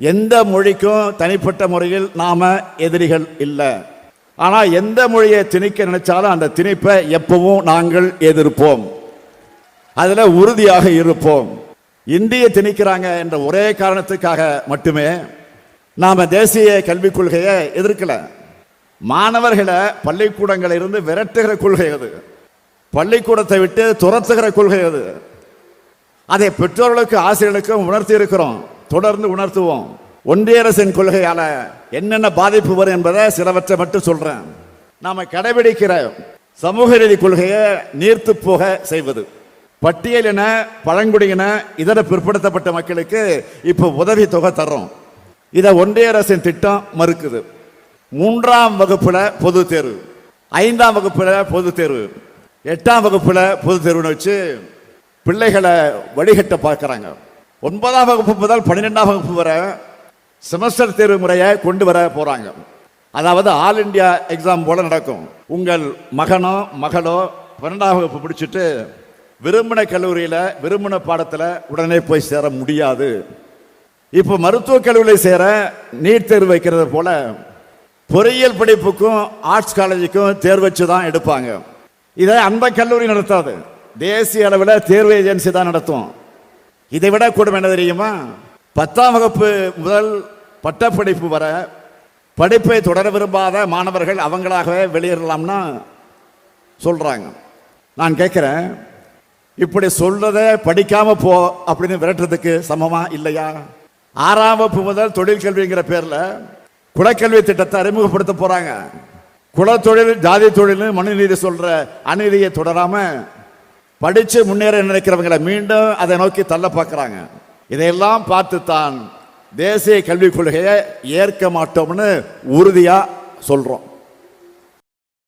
எந்த மொழிக்கும் தனிப்பட்ட முறையில் நாம எதிரிகள் இல்லை. ஆனால் எந்த மொழியை திணிக்க நினைச்சாலும் அந்த திணிப்பை எப்பவும் நாங்கள் எதிர்ப்போம். அதில் உறுதியாக இருப்போம். இந்திய திணிக்கிறாங்க என்ற ஒரே காரணத்துக்காக மட்டுமே நாம் தேசிய கல்விக் கொள்கையை எதிர்க்கல. மாணவர்களை பள்ளிக்கூடங்களில் இருந்து விரட்டுகிற கொள்கை அது. பள்ளிக்கூடத்தை விட்டு துரத்துகிற கொள்கை அது. அதை பெற்றோர்களுக்கு ஆசிரியர்களுக்கும் உணர்த்தி இருக்கிறோம். தொடர்ந்து உணர்த்துவோம். ஒன்றிய அரசின் கொள்கையால என்னென்ன பாதிப்பு வரும் என்பதை சிலவற்றை மட்டும் சொல்றேன். நாம கடைபிடிக்கிற சமூக நீதி கொள்கையை நீர்த்து போக செய்வது. பட்டியலின பழங்குடியின இதர பிற்படுத்தப்பட்ட மக்களுக்கு இப்போ உதவி தொகை தர்றோம். இதை ஒன்றிய அரசின் திட்டம் மறுக்குது. மூன்றாம் வகுப்புல பொது தேர்வு. ஐந்தாம் வகுப்புல பொது தேர்வு. எட்டாம் வகுப்புல பொது தேர்வுன்னு வச்சு பிள்ளைகளை வழிகட்ட பார்க்குறாங்க. ஒன்பதாம் வகுப்பு முதல் பன்னிரெண்டாம் வகுப்பு வரை செமஸ்டர் தேர்வு முறையை கொண்டு வர போகிறாங்க அதாவது ஆல் இந்தியா எக்ஸாம் போல நடக்கும். உங்கள் மகனோ மகளோ பன்னெண்டாம் வகுப்பு பிடிச்சிட்டு விரும்பின கல்லூரியில் விரும்பின பாடத்தில் உடனே போய் சேர முடியாது. இப்போ மருத்துவக் கல்லூரியில் சேர நீட் தேர்வு வைக்கிறது போல பொறியியல் படிப்புக்கும் ஆர்ட்ஸ் காலேஜுக்கும் தேர்வு வச்சு தான் எடுப்பாங்க. இதை அந்த கல்லூரி நடத்தாது. தேசிய அளவில் தேர்வு ஏஜென்சி தான் நடத்தும். இதை விட கூட என்ன தெரியுமா? பத்தாம் வகுப்பு முதல் பட்டப்படிப்பு வர படிப்பை தொடர விரும்பாத மாணவர்கள் அவங்களாகவே வெளியேறலாம்னா சொல்கிறாங்க நான் கேட்குறேன் இப்படி சொல்கிறத படிக்காமல் போ அப்படின்னு விரட்டுறதுக்கு சமமா இல்லையா? ஆறாம் வகுப்பு முதல் தொழில் கல்விங்கிற குலக்கல்வி திட்டத்தை அறிமுகப்படுத்த போகிறாங்க குலத்தொழில் ஜாதி தொழில் மனுநீதி சொல்கிற அநீதியை தொடராமல் படித்து முன்னேற நினைக்கிறவங்களை மீண்டும் அதை நோக்கி தள்ள பார்க்குறாங்க. இதையெல்லாம் பார்த்து தான் தேசிய கல்விக் கொள்கையை ஏற்க மாட்டோம்னு உறுதியாக சொல்கிறோம்